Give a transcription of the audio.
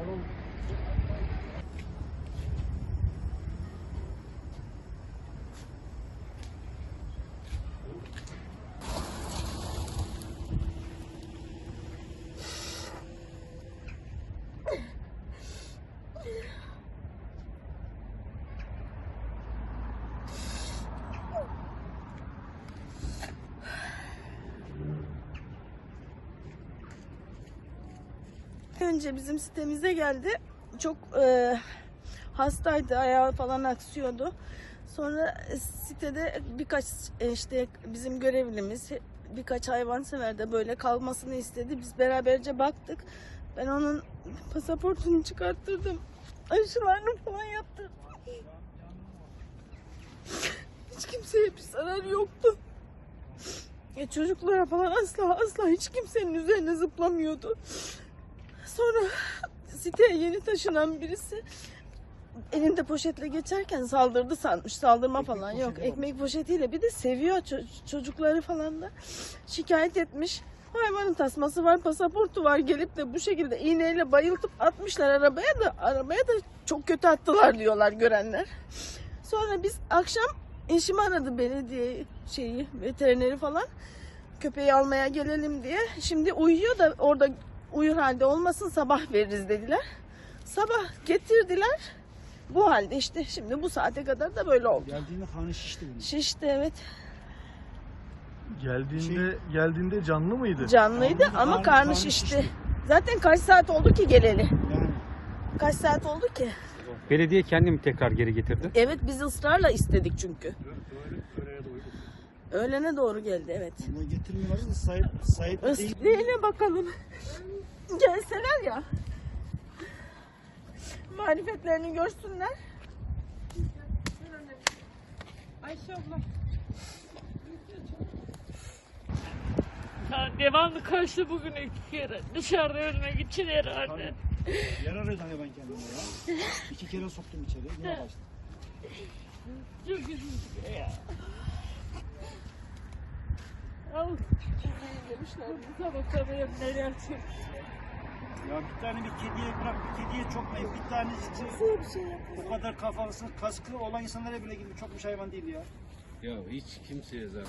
I don't önce bizim sitemize geldi. Çok e, hastaydı, ayağı falan aksıyordu. Sonra e, sitede birkaç e, işte bizim görevlimiz birkaç hayvansever de böyle kalmasını istedi. Biz beraberce baktık. Ben onun pasaportunu çıkarttırdım. Aşılarını falan yaptırdım. Hiç kimseye bir zarar yoktu. Ya çocuklara falan asla asla hiç kimsenin üzerine zıplamıyordu. Sonra siteye yeni taşınan birisi elinde poşetle geçerken saldırdı sanmış. Saldırma falan yok. Ekmek poşetiyle bir de seviyor ço- çocukları falan da. Şikayet etmiş. Hayvanın tasması var, pasaportu var. Gelip de bu şekilde iğneyle bayıltıp atmışlar arabaya da arabaya da çok kötü attılar diyorlar görenler. Sonra biz akşam eşim aradı belediye şeyi, veterineri falan. Köpeği almaya gelelim diye. Şimdi uyuyor da orada uyur halde olmasın sabah veririz dediler. Sabah getirdiler. Bu halde işte şimdi bu saate kadar da böyle oldu. Geldiğinde kanı şişti bunun. Şişti evet. Geldiğinde geldiğinde canlı mıydı? Canlıydı Karnı- ama karnı- karnı karnı şişti. şişti. Zaten kaç saat oldu ki geleli? Yani Kaç saat oldu ki? Belediye kendi mi tekrar geri getirdi? Evet biz ısrarla istedik çünkü. Öğlene doğru geldi evet. bunu getirmiyorlar da sahip sahip değil. Isleyene bakalım. Ya. Marifetlerini görsünler. Ayşe abla. Ha, devamlı kaçtı bugün iki kere. Dışarıda ölmek için herhalde. Yer arıyordu hayvan kendine ya. İki kere soktum içeri. Yine kaçtı. Çok üzüldüm ya. Al. Demişler bu sabah benim neler çekti. Ya bir tane bir kediye bırak bir kediye çok mayın. Bir tanesi Bir şey yap. bu kadar kafası kaskı olan insanlara bile gibi çok bir hayvan değil ya. Ya hiç kimseye zarar.